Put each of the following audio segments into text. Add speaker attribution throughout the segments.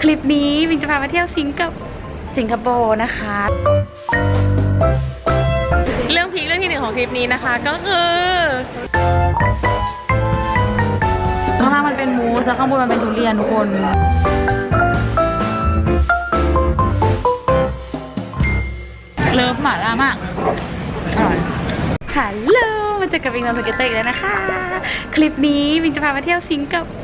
Speaker 1: คลิปนี้วินจะพามาเที่ยวสิงคโปร์สิงคโปร์นะคะ เรื่องพีคเรื่องที่หนึ่งของคลิปนี้นะคะ ก็คือข้างล่างมันเป็นมูสแล้วข้างบนมันเป็นทุเรียนทุกคน เลิฟหม่าล่ามากอร่อยฮัลโหลมาเจอกับวิงนอนสเกตเตอร์อีกแล้วนะคะ คลิปนี้วิงจะพามาเที่ยวสิงคโปร์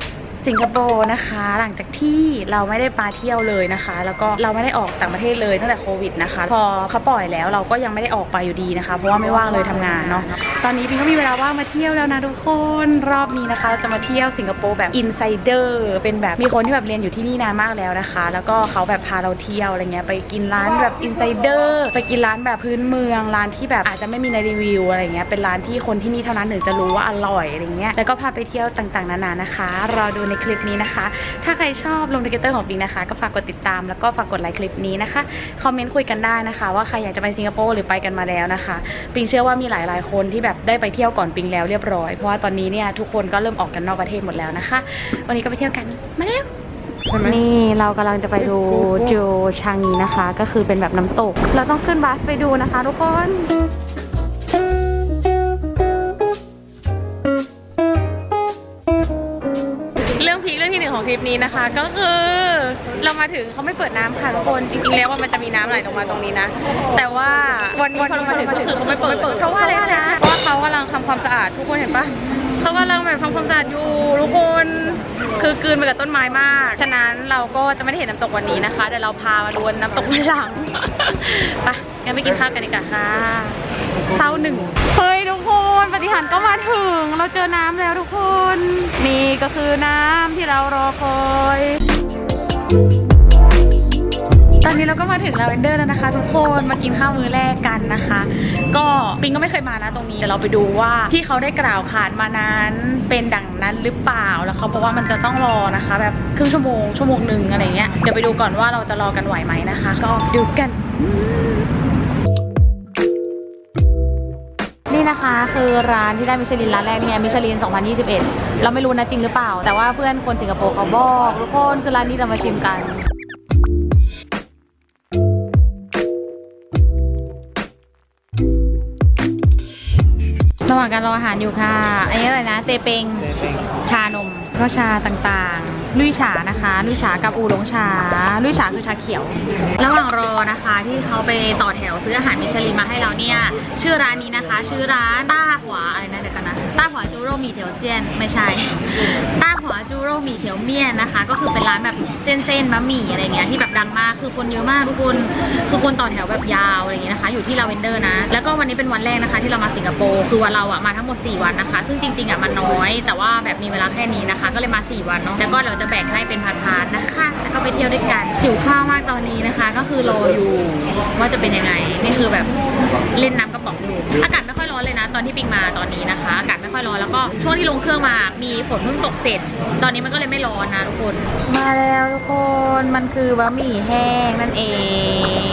Speaker 1: สิงคโปร์นะคะ หลังจากที่เราไม่ได้มาเที่ยวเลยนะคะ แล้วก็เราไม่ได้ออกต่างประเทศเลยตั้งแต่โควิดนะคะ พอเขาปล่อยแล้วเราก็ยังไม่ได้ออกไปอยู่ดีนะคะ เพราะว่าไม่ว่างเลยทำงานเนาะตอนนี้พิงก็มีเวลาว่างมาเที่ยวแล้วนะทุกคนรอบนี้นะคะจะมาเที่ยวสิงคโปร์แบบอินไซเดอร์เป็นแบบมีคนที่แบบเรียนอยู่ที่นี่นานมากแล้วนะคะ แล้วก็เขาแบบพาเราเที่ยวอะไรเงี้ยไปกินร้านแบบอินไซเดอร์ไปกินร้านแบบพื้นเมืองร้านที่แบบอาจจะไม่มีในรีวิวอะไรเงี้ยเป็นร้านที่คนที่นี่เท่านั้นถึงจะรู้ว่าอร่อยอะไรเงี้ยแล้วก็พาไปเที่ยวต่างๆนานานะคะรอดูในคลิปนี้นะคะ ถ้าใครชอบลงทวิตเตอร์ของปิงนะคะ ก็ฝากกดติดตามแล้วก็ฝากกดไลค์คลิปนี้นะคะ คอมเมนต์คุยกันได้นะคะ ว่าใครอยากจะไปสิงคโปร์หรือไปกันมาแล้วนะคะ ปิงเชื่อว่ามีหลายๆคนที่แบบได้ไปเที่ยวก่อนปิงแล้วเรียบร้อย เพราะว่าตอนนี้เนี่ยทุกคนก็เริ่มออกกันนอกประเทศหมดแล้วนะคะ วันนี้ก็ไปเที่ยวกันมาเร็วนี่เรากำลังจะไปดูโจชางีนะคะ ก็คือเป็นแบบน้ำตก เราต้องขึ้นบัสไปดูนะคะ ทุกคน พีคเรื่องที่หนึ่งของคลิปนี้นะคะ ก็คือเรามาถึงเขาไม่เปิดน้ำค่ะทุกคนจริงๆแล้วว่ามันจะมีน้ำไหลลงมาตรงนี้นะ แต่ว่าวันนี้พอเรามาถึงก็คือเขาไม่เปิดเพราะว่าอะไรนะเพราะว่าเขากำลังทำความสะอาดทุกคนเห็นปะเขากำลังแบบทำความสะอาดอยู่ทุกคนคือกลืนไปกับต้นไม้มาก ฉะนั้นเราก็จะไม่ได้เห็นน้ำตกวันนี้นะคะ แต่เราพามาดูน้ำตกวันหลัง ไปงั้นไปกินข้าวกันดีกว่าค่ะเศร้าหนึ่งเฮ้ยทุกคน ปฏิหารก็มาถึง เราเจอน้ำแล้วทุกคน นี่ก็คือน้ำที่เรารอคอย ตอนนี้เราก็มาถึงลาเวนเดอร์แล้วนะคะ ทุกคนมากินข้าวมื้อแรกกันนะคะ ก็ปิงก็ไม่เคยมานะตรงนี้แต่เราไปดูว่าที่เขาได้กล่าวขานมานั้นเป็นดังนั้นหรือเปล่าแล้วเขาบอกว่ามันจะต้องรอนะคะ แบบครึ่งชั่วโมงชั่วโมงหนึ่งอะไรเงี้ยเดี๋ยวไปดูก่อนว่าเราจะรอกันไหวไหมนะคะ ก็ดูกัน นี่นะคะคือร้านที่ได้มิชลินร้านแรกเนี่ยมิชลิน 2021 เราไม่รู้นะจริงหรือเปล่า แต่ว่าเพื่อนคนสิงคโปร์เขาบอกทุกคนคือร้านนี้เรามาชิมกันระหว่างการรออาหารอยู่ค่ะ อันนี้อะไรนะ เตเปง ชานมก็ชาต่างๆ ลุยฉานะคะลุยฉากับอูหลงชาลุยฉาคือชาเขียว ระหว่างรอนะคะที่เขาไปต่อแถวซื้ออาหารมิชลินมาให้เราเนี่ย ชื่อร้านนี้นะคะ ชื่อร้านต้าหวาอะไรนะเดี๋ยวกันนะต้าหวาจูโร่หมี่เถียวเซียนไม่ใช่ต้าหวาจูโร่หมี่เถียวเมี่ยนนะคะ ก็คือเป็นร้านแบบเส้นๆบะหมี่อะไรเงี้ยที่แบบดังมากคือคนเยอะมากทุกคนคือคนต่อแถวแบบยาวอะไรเงี้ยนะคะ อยู่ที่ลาเวนเดอร์นะ แล้วก็วันนี้เป็นวันแรกนะคะ ที่เรามาสิงคโปร์คือวันเราอะมาทั้งหมด 4 วันนะคะ ซึ่งจริงๆอะมันน้อย แต่ว่าแบบมีเวลาแค่นี้นะคะ ก็เลยมา 4 วันเนาะแล้วก็เราจะแบ่งให้เป็นพาร์ทๆนะคะ แล้วก็ไปเที่ยวด้วยกันหิวข้าวมากตอนนี้นะคะ ก็คือรออยู่ว่าจะเป็นยังไง นี่คือแบบเล่นน้ำกระป๋องอยู่ อากาศไม่ค่อยร้อนเลยนะ ตอนที่ปิงมาตอนนี้นะคะ อากาศไม่ค่อยร้อนแล้วก็ช่วงที่ลงเครื่องมา มีฝนเพิ่งตกเสร็จ ตอนนี้มันก็เลยไม่ร้อนนะทุกคน มาแล้วทุกคน มันคือบะหมี่แห้งนั่นเอ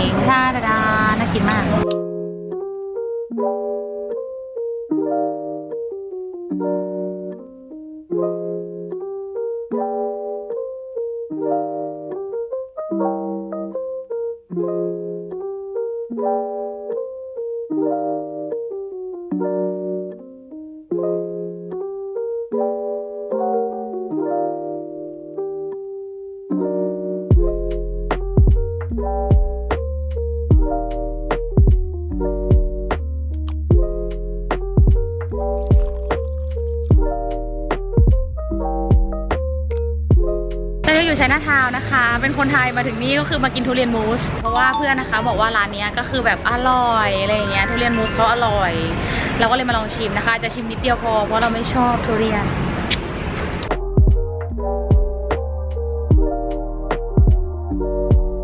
Speaker 1: งท่าดาดาน่ากินมาก เป็นคนไทยมาถึงนี่ก็คือมากินทุเรียนมูส เพราะว่าเพื่อนนะคะบอกว่าร้านนี้ก็คือแบบอร่อยอะไรอย่างเงี้ยทุเรียนมูสเขาอร่อย เราก็เลยมาลองชิมนะคะ จะชิมนิดเดียวพอเพราะเราไม่ชอบทุเรียน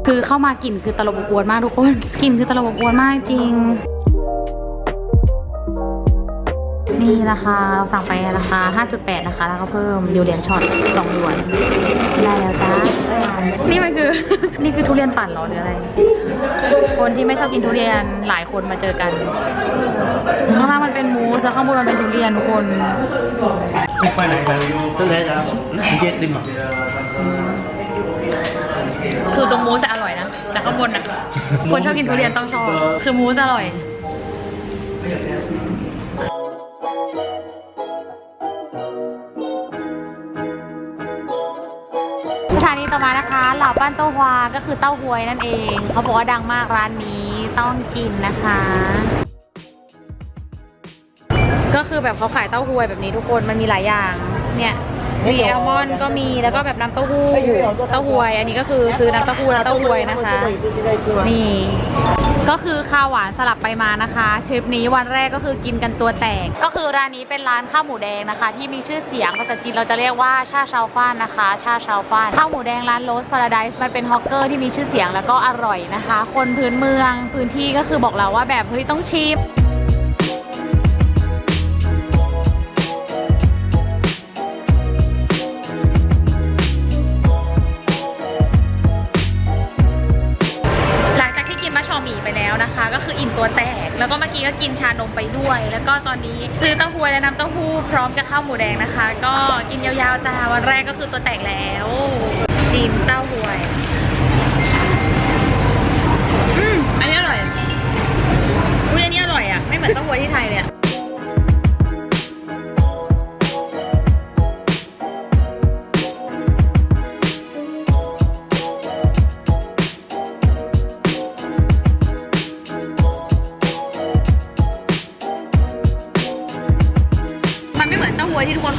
Speaker 1: คือเข้ามากลิ่นคือตลบอบอวนมากทุกคนกลิ่นคือตลบอบอวนมากจริง นี่ราคาเราสั่งไปราคา 5.8 นะคะ แล้วก็เพิ่มดิวเรียนช็อต2หยวนได้แล้วจ้านี่มันคือ นี่คือทุเรียนปั่นเหรอหรืออะไร คนที่ไม่ชอบกินทุเรียนหลายคนมาเจอกัน ข้างล่างมันเป็นมูสแล้วข้างบนมันเป็นทุเรียนทุกคน
Speaker 2: ไปไหนกันก็เลยจะเย็ดดิมอะ
Speaker 1: คนอะ คนชอบกินทุเรียนต้องชอบ คือมูสอร่อยานเหล่าบ้านเต้าฮวาก็คือเต้าหวยนั่นเอง เขาบอกว่าดังมากร้านนี้ต้องกินนะคะ ก็คือแบบเขาขายเต้าหวยแบบนี้ทุกคนมันมีหลายอย่างเนี่ย มีแอลมอนด์ก็มีแล้วก็แบบน้ำเต้าหู้เต้าหวย อันนี้ก็คือซื้อน้ำเต้าหู้แล้วเต้าหวยนะคะ นี่ ก็คือข้าวหวานสลับไปมานะคะทริปนี้วันแรกก็คือกินกันตัวแตก ก็คือร้านนี้เป็นร้านข้าวหมูแดงนะคะ ที่มีชื่อเสียงภาษาจีนเราจะเรียกว่าชาชาวฟ้านนะคะ ชาชาวฟ้านข้าวหมูแดงร้านโรสพาราไดส์มันเป็นฮอกเกอร์ที่มีชื่อเสียงแล้วก็อร่อยนะคะ คนพื้นเมืองพื้นที่ก็คือบอกเราว่าแบบเฮ้ยต้องชิม ตัวแตก แล้วก็เมื่อกี้ก็กินชานมไปด้วย แล้วก็ตอนนี้ซื้อเต้าหู้และน้ำเต้าหู้พร้อมจะข้าวหมูแดงนะคะ ก็กินยาวๆจ้าวันแรกก็คือตัวแตกแล้ว ชิมเต้าหู้อืมอันนี้อร่อยอุ้ยอันนี้อร่อยอะไม่เหมือนเต้าหู้ที่ไทยเลยอะ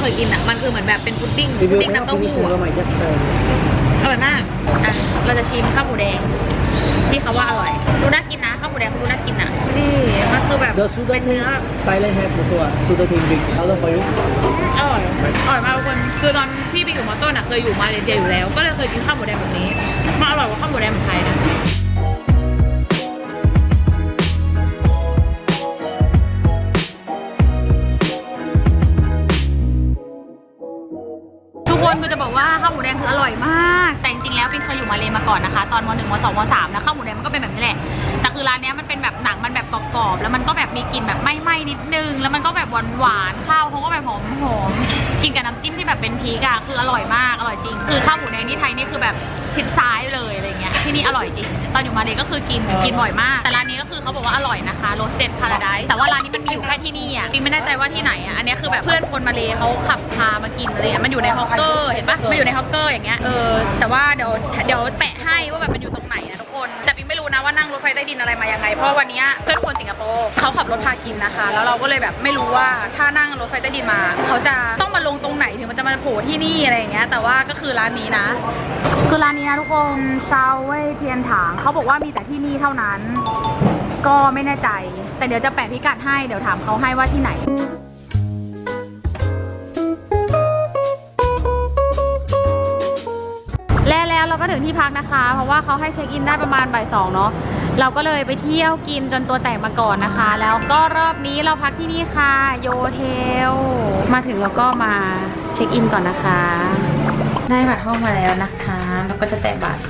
Speaker 1: เคยกินอะ มันคือเหมือนแบบเป็นพุดดิ้งพุดดิ้งน้ำเต้าหู้อะอร่อยมาก อะ เราจะชิมข้าวหมูแดง ที่เขาว่าอร่อย ดูน่ากินนะข้าวหมูแดงดูน่ากินอะ นี่มันคือแบบ
Speaker 2: The Sudan
Speaker 1: เป็นเนื้อ
Speaker 2: Thailand have also uh, Sudan Twin Big. How long for you?
Speaker 1: อร่อยอร่อยมากทุกคนคือตอนที่ไปอยู่มอต้นอะเคยอยู่มาเลเซียอยู่แล้ว ก็เลยเคยกินข้าวหมูแดงแบบนี้มันอร่อยกว่าข้าวหมูแดงของไทยนะ มาก่อนนะคะ ตอนมหนึ่งมสองมสามนะข้าวหมูแดงมันก็เป็นแบบนี้แหละแต่คือร้านเนี้ยมันเป็นแบบหนังมันแบบ กรอบๆแล้วมันก็แบบมีกลิ่นแบบไหม้ๆนิดนึง แล้วมันก็แบบหวานๆข้าวเขาก็แบบหอมๆกินกับน้ำจิ้มที่แบบเป็นพริกอะคืออร่อยมากอร่อยจริง คือข้าวหมูแดงที่ไทยนี่คือแบบชิดซ้ายเลยอะไรเงี้ยที่นี่อร่อยจริง ตอนอยู่มาเลก็คือกินกินบ่อยมาก แต่ร้านนี้ก็คือเขาบอกว่าอร่อยนะคะโรสเต็ดพาราไดซ์แต่ว่าร้านนี้มันมีอยู่แค่ที่นี่อะปิงไม่แน่ใจว่าที่ไหนอะอันนี้คือแบบเพื่อนคนมาเลเขาขับพามากินอะไรเงี้ยมันอยู่ในฮอกเกอร์เห็นปะมันอยู่ในฮอกเกอร์อย่างเงี้ยเออแต่ว่าเดี๋ยวเดี๋ยวแปะให้ว่าแบบมัน นั่งรถไฟใต้ดินอะไรมายังไง เพราะวันนี้เพื่อนคนสิงคโปร์เขาขับรถพากินนะคะ แล้วเราก็เลยแบบไม่รู้ว่าถ้านั่งรถไฟใต้ดินมา เขาจะต้องมาลงตรงไหนถึงมันจะมาโผล่ที่นี่อะไรอย่างเงี้ย แต่ว่าก็คือร้านนี้นะ คือร้านนี้นะทุกคนชาวเว่ยเทียนถางเขาบอกว่ามีแต่ที่นี่เท่านั้น ก็ไม่แน่ใจ แต่เดี๋ยวจะแปะพิกัดให้ เดี๋ยวถามเขาให้ว่าที่ไหน ก็ถึงที่พักนะคะ เพราะว่าเขาให้เช็คอินได้ประมาณบ่ายสองเนาะเราก็เลยไปเที่ยวกินจนตัวแตกมาก่อนนะคะ แล้วก็รอบนี้เราพักที่นี่ค่ะ โยเทล มาถึงเราก็มาเช็คอินก่อนนะคะ ได้บัตรห้องมาแล้วนะคะแล้วก็จะแตะบัตร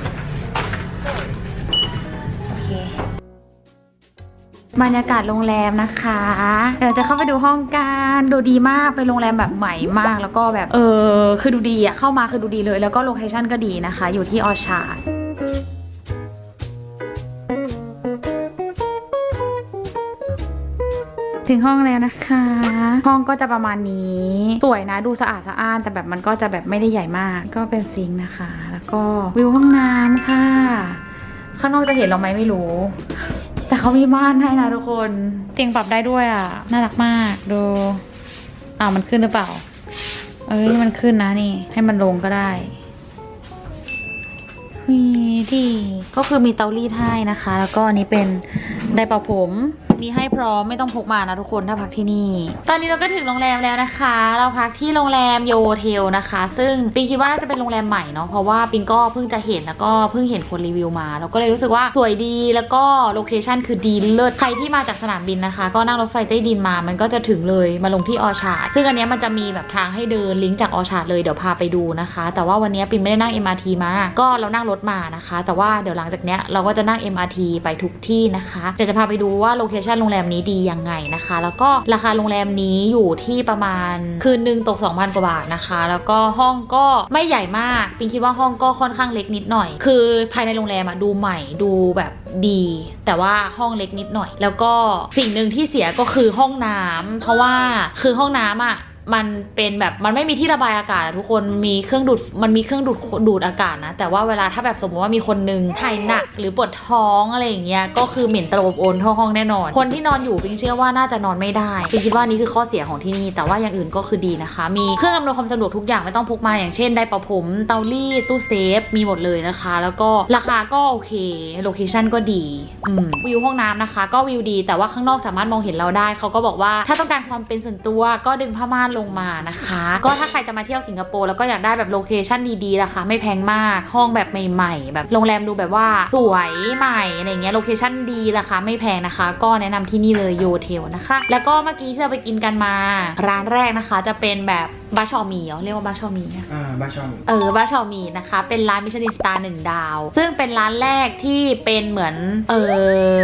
Speaker 1: บรรยากาศโรงแรมนะคะ เดี๋ยวจะเข้าไปดูห้องกันดูดีมากเป็นโรงแรมแบบใหม่มาก แล้วก็แบบเออคือดูดีอะเข้ามาคือดูดีเลย แล้วก็โลเคชั่นก็ดีนะคะ อยู่ที่ออชาร์ดถึงห้องแล้วนะคะ ห้องก็จะประมาณนี้ สวยนะดูสะอาดสะอ้าน แต่แบบมันก็จะแบบไม่ได้ใหญ่มาก ก็เป็นซิงนะคะ แล้วก็วิวห้องน้ำค่ะ ข้างนอกจะเห็นเราไหมไม่รู้ แต่เขามีม่านให้นะทุกคน เตียงปรับได้ด้วยอะ น่ารักมากดูอ้าวมันขึ้นหรือเปล่า เอ้ยมันขึ้นนะนี่ ให้มันลงก็ได้มีที่ก็คือมีเตารีดให้นะคะ แล้วก็อันนี้เป็นไดร์เป่าผม มีให้พร้อมไม่ต้องพกมานะทุกคนถ้าพักที่นี่ ตอนนี้เราก็ถึงโรงแรมแล้วนะคะ เราพักที่โรงแรมโยเทลนะคะ ซึ่งปิงคิดว่าน่าจะเป็นโรงแรมใหม่เนาะเพราะว่าปิงก็เพิ่งจะเห็นแล้วก็เพิ่งเห็นคนรีวิวมาแล้วก็เลยรู้สึกว่าสวยดีแล้วก็โลเคชั่นคือดีเลิศใครที่มาจากสนามบินนะคะ ก็นั่งรถไฟใต้ดินมา มันก็จะถึงเลยมาลงที่ออชาร์ดซึ่งอันนี้มันจะมีแบบทางให้เดินลิงก์จากออชาร์ดเลยเดี๋ยวพาไปดูนะคะ แต่ว่าวันนี้ปิงไม่ได้นั่ง MRT มา ก็เรานั่งรถมานะคะ แต่ว่าเดี๋ยวหลังจากเนี้ยเราก็จะนั่ง MRT ไปทุกที่นะคะเดี๋ยวจะพาไปดูว่าโลเคชั่นโรงแรมนี้ดียังไงนะคะ แล้วก็ราคาโรงแรมนี้อยู่ที่ประมาณคืนหนึ่งตก 2,000 กว่าบาทนะคะ แล้วก็ห้องก็ไม่ใหญ่มากปิงคิดว่าห้องก็ค่อนข้างเล็กนิดหน่อย คือภายในโรงแรมอะดูใหม่ดูแบบดี แต่ว่าห้องเล็กนิดหน่อย แล้วก็สิ่งหนึ่งที่เสียก็คือห้องน้ำเพราะว่าคือห้องน้ำอะ มันเป็นแบบมันไม่มีที่ระบายอากาศทุกคนมีเครื่องดูดมันมีเครื่องดูดดูดอากาศนะ แต่ว่าเวลาถ้าแบบสมมติว่ามีคนนึงถ่ายหนักหรือปวดท้องอะไรอย่างเงี้ยก็คือเหม็นตลบอบอนทั่วห้องแน่นอน คนที่นอนอยู่ปิงเชื่อว่าน่าจะนอนไม่ได้ปิงคิดว่านี่คือข้อเสียของที่นี่ แต่ว่าอย่างอื่นก็คือดีนะคะ มีเครื่องอำนวยความสะดวกทุกอย่างไม่ต้องพกมาอย่างเช่นไดร์เป่าผมเตารีดตู้เซฟมีหมดเลยนะคะ แล้วก็ราคาก็โอเคโลเคชั่นก็ดีวิวห้องน้ำนะคะ ก็วิวดี แต่ว่าข้างนอกสามารถมองเห็นเราได้เขาก็บอกว่า ถ้าต้องการความเป็นส่วนตัวก็ดึงผ้าม่านลงมานะคะ ก็ถ้าใครจะมาเที่ยวสิงคโปร์แล้วก็อยากได้แบบโลเคชั่นดีๆราคาไม่แพงมากห้องแบบใหม่ ๆ แบบโรงแรมดูแบบว่าสวยใหม่อะไรเงี้ยโลเคชั่นดีราคาไม่แพงนะคะ ก็แนะนำที่นี่เลยโยเทลนะคะ แล้วก็เมื่อกี้ที่เราไปกินกันมา ร้านแรกนะคะ จะเป็นแบบบาชอมีเหรอเรียกว่าบาชอมีอะ
Speaker 3: อ่าบาชอม
Speaker 1: เออบาชอมีนะคะ เป็นร้านมิชลินสตาร์หนึ่งดาว ซึ่งเป็นร้านแรกที่เป็นเหมือนเอ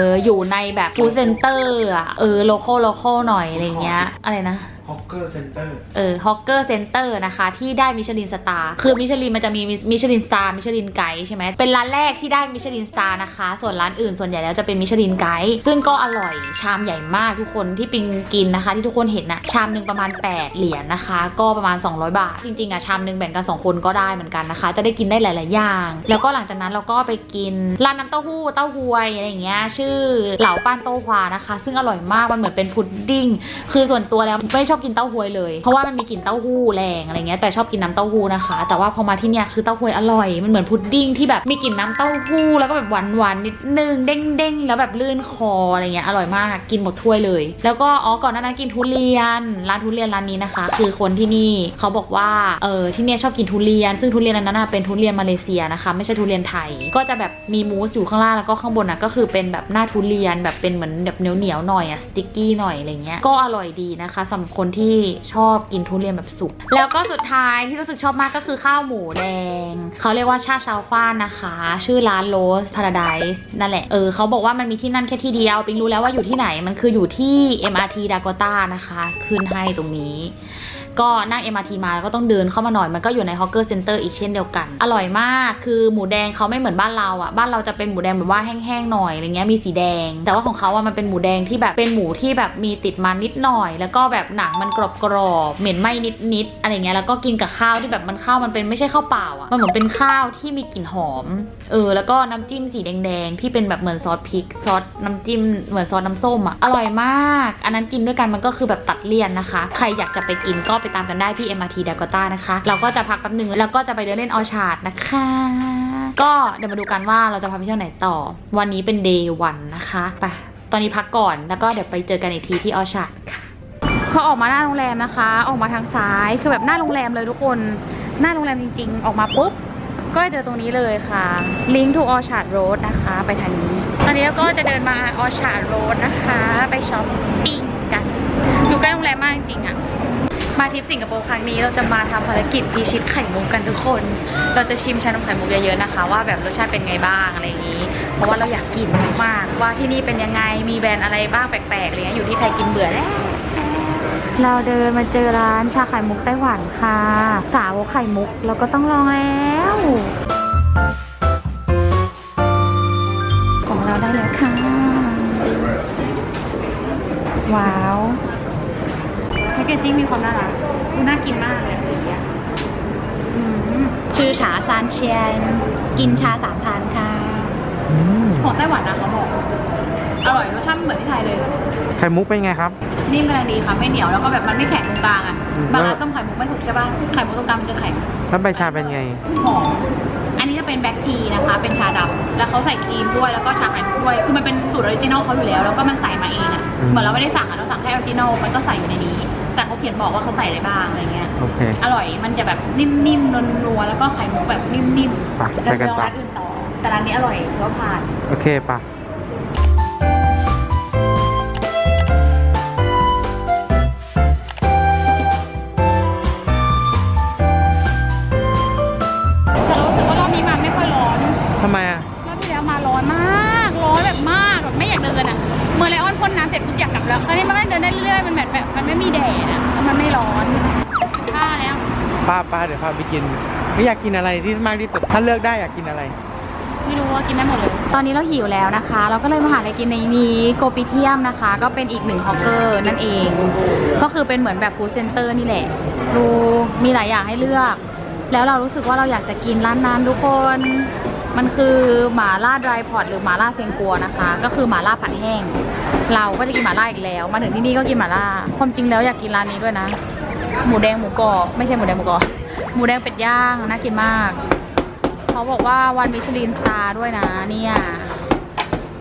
Speaker 1: ออยู่ในแบบฟู้ดเซ็นเตอร์อะเออโลโก้โลโก้หน่อยอะไรเงี้ยอะไรนะ
Speaker 3: ฮอกเกอร์เซ็นเตอร์
Speaker 1: เออฮอกเกอร์เซ็นเตอร์นะคะที่ได้มิชลินสตาร์คือมิชลินมันจะมีมิชลินสตาร์มิชลินไกด์ใช่ไหมเป็นร้านแรกที่ได้มิชลินสตาร์นะคะ ส่วนร้านอื่นส่วนใหญ่แล้วจะเป็นมิชลินไกด์ซึ่งก็อร่อยชามใหญ่มากทุกคนที่ปิงกินนะคะ ที่ทุกคนเห็นนะชามหนึ่งประมาณ 8 เหรียญนะคะ ก็ประมาณ 200 บาท จริงๆอะชามหนึ่งแบ่งกัน 2 คนก็ได้เหมือนกันนะคะ จะได้กินได้หลาย ๆ อย่าง แล้วก็หลังจากนั้นเราก็ไปกินร้านน้ำเต้าหู้เต้าหวยอะไรอย่างเงี้ยชื่อเหลาป้านโต้ฮวานะคะ ซึ่งอร่อยมากมันเหมือนเป็นพุดดิ้งคือส่วนตัวแล้วไม่ชอบกินเต้าหวยเลย เพราะว่ามันมีกลิ่นเต้าหู้แรงอะไรเงี้ยแต่ชอบกินน้ำเต้าหู้นะคะ แต่ว่าพอมาที่เนี่ยคือเต้าหวยอร่อยมันเหมือนพุดดิ้งที่แบบมีกลิ่นน้ำเต้าหู้แล้วก็แบบหวานหวานๆนิดนึงเด้งเด้งๆแล้วแบบลื่นคออะไรเงี้ยอร่อยมากกินหมดถ้วยเลย แล้วก็อ๋อก่อนหน้านั้นกินทุเรียนร้านทุเรียนร้านนี้นะคะ คือคนที่นี่เขาบอกว่าเออที่เนี่ยชอบกินทุเรียน ซึ่งทุเรียนอันนั้นนะเป็นทุเรียนมาเลเซียนะคะไม่ใช่ทุเรียนไทย ก็จะแบบมีมูสอยู่ข้างล่างแล้วก็ข้างบนนะก็คือเป็นแบบหน้าทุเรียนแบบเป็นเหมือนแบบเหนียวเหนียวๆหน่อยอะสติกกี้หน่อยอะไรเงี้ยก็อร่อยดีนะคะสำหรับคนที่ชอบกินทุเรียนแบบสุก แล้วก็สุดท้ายที่รู้สึกชอบมากก็คือข้าวหมูแดง เขาเรียกว่าชาชาวฟ้านนะคะ ชื่อร้านโรสพาราไดส์นั่นแหละ เออเขาบอกว่ามันมีที่นั่นแค่ที่เดียว ปิงรู้แล้วว่าอยู่ที่ไหน มันคืออยู่ที่ MRT ดากต้านะคะขึ้นให้ตรงนี้ก็นั่ง MRT มาแล้วก็ต้องเดินเข้ามาหน่อย มันก็อยู่ในฮอกเกอร์เซ็นเตอร์อีกเช่นเดียวกัน อร่อยมากคือหมูแดงเขาไม่เหมือนบ้านเราอะ่ะ บ้านเราจะเป็นหมูแดงแบบว่าแห้งๆหน่อยอะไรเงี้ยมีสีแดง แต่ว่าของเขาอะมันเป็นหมูแดงที่แบบเป็นหมูที่แบบมีติดมันนิดหน่อย แล้วก็แบบหนังมันกรอบๆเหม็นไหม้นิดๆอะไรเงี้ยแล้วก็กินกับข้าวที่แบบมันข้าวมันเป็นไม่ใช่ข้าวเปล่าอะ่ะมันเหมือนเป็นข้าวที่มีกลิ่นหอมเออแล้วก็น้ำจิ้มสีแดงๆที่เป็นแบบเหมือนซอสพริกซอสน้ำจิ้มเหมือนซอสน้ำส้มอะ่ะอร่อยมาก อันนั้นกินด้วยกันมันก็คือแบบตัดเลี่ยนนะคะ ใครอยากจะไปกินก็ไปตามกันได้ที่ MRT ดากต้านะคะ เราก็จะพักแป๊บหนึ่งแล้วก็จะไปเดินเล่นออชาร์ดนะคะก็เดี๋ยวมาดูกันว่าเราจะพาไปเที่ยวไหนต่อ วันนี้เป็น day วันนะคะไปตอนนี้พักก่อนแล้วก็เดี๋ยวไปเจอกันอีกทีที่ออชาร์ดค่ะ พอออกมาหน้าโรงแรมนะคะ ออกมาทางซ้ายคือแบบหน้าโรงแรมเลยทุกคนหน้าโรงแรมจริง ๆ ออกมาปุ๊บก็จะเจอตรงนี้เลยค่ะ Link to Orchard Road นะคะ ไปทางนี้ ตอนนี้เราก็จะเดินมา Orchard Road นะคะ ไปช้อปปิ้งกันอยู่ใกล้โรงแรมมากจริงๆอะมาทริปสิงคโปร์ครั้งนี้เราจะมาทำภารกิจพิชิตไข่มุกกันทุกคน เราจะชิมชานมไข่มุกเยอะๆนะคะ ว่าแบบรสชาติเป็นไงบ้างอะไรอย่างนี้ เพราะว่าเราอยากกินมากว่าที่นี่เป็นยังไงมีแบรนด์อะไรบ้างแปลกๆอะไรเงี้ยอยู่ที่ไทยกินเบื่อแล้ว เราเดินมาเจอร้านชาไข่มุกไต้หวันค่ะ สาวกไข่มุกเราก็ต้องลองแล้ว ของเราได้แล้วค่ะ ว้าวแพคเกจจิ้งมีความน่ารักดูน่ากินมากเลยอะสีอะอืมชื่อฉาซานเชียน กินชาสามพันค่ะ ของไต้หวันนะเขาบอก อร่อยรสชาติไม่เหมือนที่ไทยเลย
Speaker 3: ไข่มุกเป็นไงครับ
Speaker 1: นิ่มกำลังดีค่ะไม่เหนียวแล้วก็แบบมันไม่แข็งตรงกลางอะ
Speaker 3: อืม
Speaker 1: บางร้านต้มไข่มุกไม่ถูกใช่ป่ะไข่มุกตรงกลางมันจะแข็ง
Speaker 3: แล้วใบชาเป็นไง
Speaker 1: หอมอันนี้จะเป็นแบล็กทีนะคะ เป็นชาดำแล้วเขาใส่ครีมด้วยแล้วก็ชาไข่มุกด้วยคือมันเป็นสูตรออริจินอลเขาอยู่แล้ว แล้วก็มันใส่มาเองอะ
Speaker 3: อืม
Speaker 1: เหมือนเราไม่ได้สั่งอะเราสั่งแค่ออริจินอลมันก็ใส่อยู่ในนี้ แต่เขาเขียนบอกว่าเขาใส่อะไรบ้างอะไรเงี้ย
Speaker 3: โอเค
Speaker 1: อร่อยมันจะแบบนิ่มๆนัวๆแล้วก็ไข่มุกแบบนิ่ม
Speaker 3: ไป
Speaker 1: ๆ
Speaker 3: ไปกัน
Speaker 1: ลอง
Speaker 3: ต่อ
Speaker 1: ร้านอื่นต่อ แต่ร้านนี้อร่อยถือว่าผ่าน
Speaker 3: โอเคปะ
Speaker 1: แต่เรารู้สึกว่ารอบนี้มาไม่ค่อยร้อน
Speaker 3: ทำไมอะ
Speaker 1: รอบที่แล้วมาร้อนมาก ร้อนแบบมากแบบไม่อยากเดินอะเมื่อไลออนพ่นน้ำเสร็จปุ๊บอยากกลับแล้ว ตอนนี้มันไม่เดินได้เรื่อยๆ มันแบบแบบมันไม่มีแดดอะแล้วมันไม่ร้อนข้าวแล้ว
Speaker 3: ป้าป้าเดี๋ยวพาไปกินไม่อยากกินอะไรที่มากที่สุด ถ้าเลือกได้อยากกินอะไร
Speaker 1: ไม่รู้ว่ากินได้หมดเลย ตอนนี้เราหิวแล้วนะคะ เราก็เลยมาหาอะไรกินในนี้โกปิเทียมนะคะ ก็เป็นอีกหนึ่งฮอกเกอร์นั่นเอง ก็คือเป็นเหมือนแบบฟู้ดเซ็นเตอร์นี่แหละ ดูมีหลายอย่างให้เลือก แล้วเรารู้สึกว่าเราอยากจะกินร้านนั้นทุกคน มันคือหมาล่าดรายพอตหรือหมาล่าเซียงกัวนะคะ ก็คือหมาล่าผัดแห้ง เราก็จะกินหมาล่าอีกแล้ว มาถึงที่นี่ก็กินหมาล่า ความจริงแล้วอยากกินร้านนี้ด้วยนะ หมูแดงหมูกรอบไม่ใช่หมูแดงหมูกรอบหมูแดงเป็ดย่างน่ากินมาก เขาบอกว่าวันมิชลินสตาร์ด้วยนะเนี่ย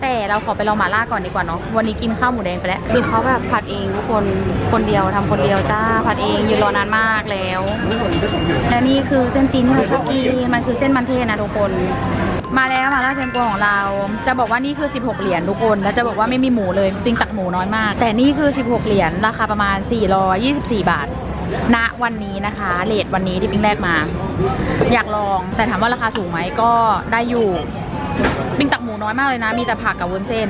Speaker 1: แต่เราขอไปลองหมาล่าก่อนดีกว่าเนาะวันนี้กินข้าวหมูแดงไปแล้วคือเขาแบบผัดเองทุกคนคนเดียวทำคนเดียวจ้าผัดเองยืนรอนานมากแล้วและนี่คือเส้นจีนที่เราชอบกินมันคือเส้นมันเทศนะทุกคนมาแล้วหมาล่าเซนกัวของเรา จะบอกว่านี่คือ 16 เหรียญทุกคน แล้วจะบอกว่าไม่มีหมูเลยปิงตักหมูน้อยมาก แต่นี่คือ 16 เหรียญราคาประมาณ 424 บาท ณวันนี้นะคะเลทวันนี้ที่ปิงแรกมา อยากลองแต่ถามว่าราคาสูงไหมก็ได้อยู่ปิงตักหมูน้อยมากเลยนะ มีแต่ผักกับวุ้นเส้น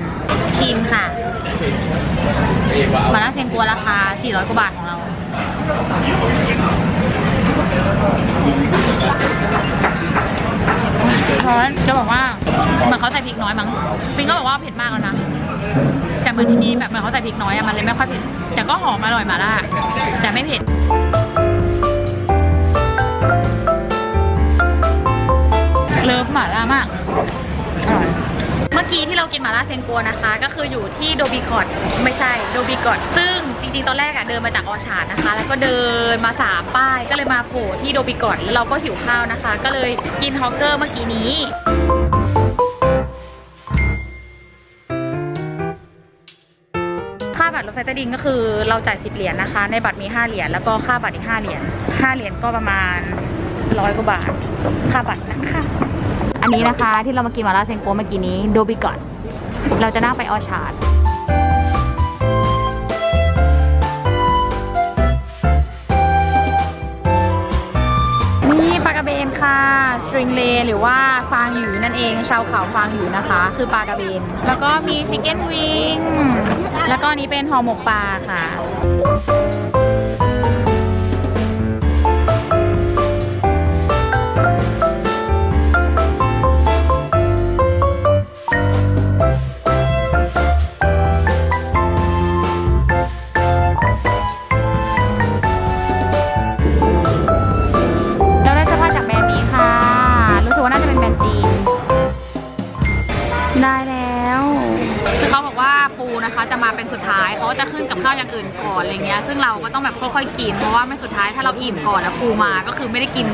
Speaker 1: ชิมค่ะมาล่าเซนกัวราคา 400 กว่าบาทของเราช้อนจะบอกว่า เหมือนเขาใส่พริกน้อยมั้ง ปิงก็บอกว่าเผ็ดมากแล้วนะ แต่เหมือนที่นี่แบบเหมือนเขาใส่พริกน้อยอะมันเลยไม่ค่อยเผ็ดแต่ก็หอมอร่อยมาล่าแต่ไม่เผ็ดเลิฟหม่าล่ามากอร่อยเมื่อกี้ที่เรากินหม่าล่าเซงกัวนะคะ ก็คืออยู่ที่โดบีคอร์ดไม่ใช่โดบีกอดซึ่งจริงๆตอนแรกอะเดินมาจากออชาร์ดนะคะ แล้วก็เดินมาสามป้ายก็เลยมาโผล่ที่โดบีกอดแล้วเราก็หิวข้าวนะคะ ก็เลยกินฮอกเกอร์เมื่อกี้นี้ บัตรรถไฟใต้ดินก็คือเราจ่าย10เหรียญนะคะ ในบัตรมี5เหรียญแล้วก็ค่าบัตรอีก5เหรียญ5เหรียญก็ประมาณร้อยกว่าบาทค่าบัตรนะคะอันนี้นะคะที่เรามากินมาล่าเซงโกเมื่อกี้นี้โดบิกอน เราจะนั่งไปออชาร์ด เบนค่ะ สตริงเลหรือว่าฟางหยูนั่นเอง ชาวเขาฟางหยูนะคะ คือปลากระเบน แล้วก็มีชิคเก้นวิง แล้วก็นนี้เป็นห่อหมกปลาค่ะ ไม่ได้กิน